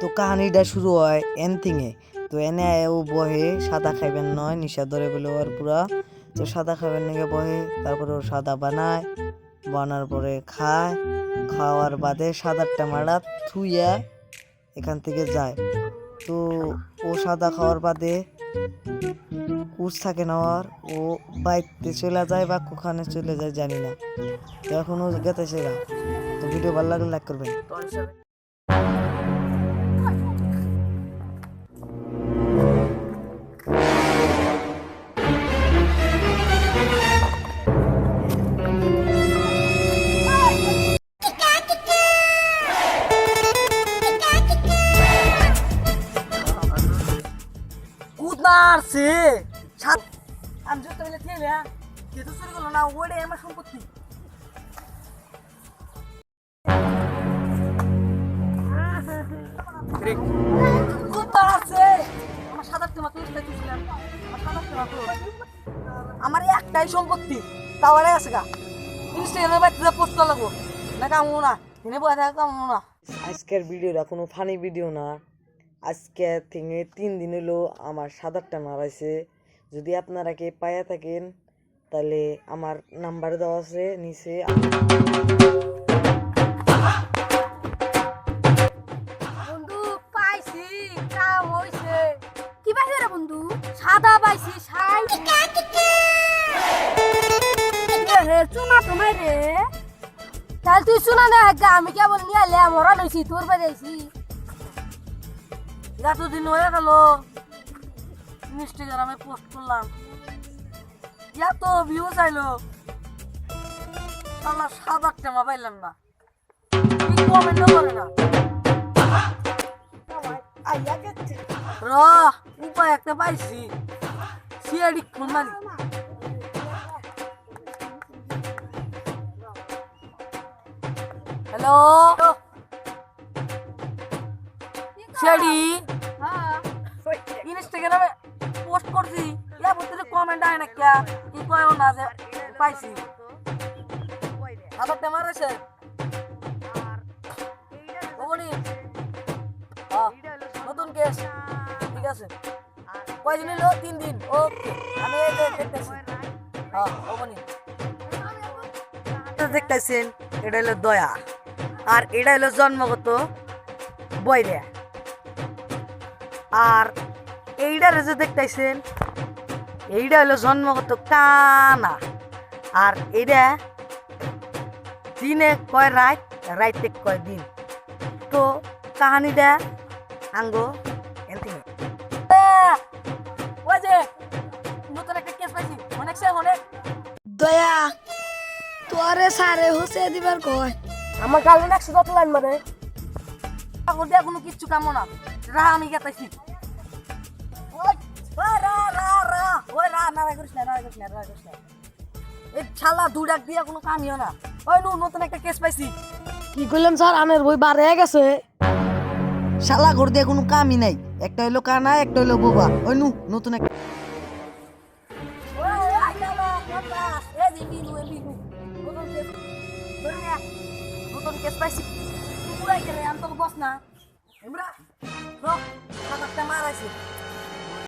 তো কাহিনীটা শুরু হয় এনথিংয়ে। তো এনে ও বহে, সাদা খাইবেন নয়, নিশা ধরে বলে ওর পুরা। তো সাদা খাবেন নাকি বহে, তারপরে ও সাদা বানায়, বানার পরে খায়। খাওয়ার বাদে সাদারটা মারা থুইয়া এখান থেকে যায়। তো ও সাদা খাওয়ার বাদে কুচ থাকে না ওর ও বাইতে চলে যায় বা কোখানে চলে যায় জানি না। এখন ও গেতেছে তো ভিডিও ভালো লাগলে লাইক করবেন। সাত আমি যত মিলে থেকে কে তো চুরি করল না ওটাই আমার সম্পত্তি। আমার একটাই সম্পত্তি। তাও আরে আছে গা। ইনস্টাগ্রামে বাড়িতে পোস্ট করা লাগবো। না কামো না। এনে বসে থাকা কামো না। আজকের ভিডিওটা কোনো ফানি ভিডিও না। আজকে থেকে তিন দিন হলো আমার সাদারটা মারাইছে। যদি আপনারা কে পায়া থাকেন, তাহলে আমার নাম্বার দেওয়া আছে নিচে। বন্ধু, পাইছি, কাম হইছে। কি পাইছে বন্ধু? সাদা পাইছি চুনা তাহলে তুই চুনা আমি কেবল নিয়ে লইছি, তোর বাড়াইছি এতদিন হয়ে গেল। ইনস্টাগ্রামে পোস্ট করলাম। এত ভিউ চাইলো তাহলে সাত টেমা পাইলাম না। কমেন্টও করে না। র উপায় একটা পাইছি। সিআইডি মারি হ্যালো সিআইডি ইনস্টাগ্রামে পোস্ট করছি। ইয়া ভিতরে কমেন্ট আয় না কে কি কয়ও না যে পাইছি। হাজার টেমার আছে? নতুন কেস ঠিক আছে। কয়দিন হলো? তিন দিন। ওকে আমি দেখতেছি। হ্যাঁ ওবনি দেখতেছেন, এটা হলো দয়া। আর এটা হলো জন্মগত বৈরে। আর এইটার যে দেখতেছেন এইটা হলো জন্মগত কানা। আর এইটা দিনে কয় রাত রাইতে কয় দিন। তো কাহানিটা আঙ্গ এনতি ওই যে নতুন একটা কেস পাইছি অনেক সে অনেক। দয়া তোরে সারে হুসে দিবার কয়। আমার গার্লফ্রেন্ড একশো দশ লাইন মানে এখন দিয়ে কোনো কিচ্ছু কামো না। রা আমি গেতাইছি। রা রা রা ওই রা না রা করিস না না করিস না না করিস না এই ছালা দুডাক দিয়ে কোনো কামিও না। ওই নু নতুন একটা কেস পাইছি। কি করলেন স্যার আমের বই বারে গেছে। শালা ঘর দিয়ে কোনো কামই নাই। একটা হইল কানা একটা হইল বোবা। ওই নু নতুন একটা নতুন কেস পাইছি। পুরাই গেলে আমি তো বস না। এমরা র সাতারটা মারাইছি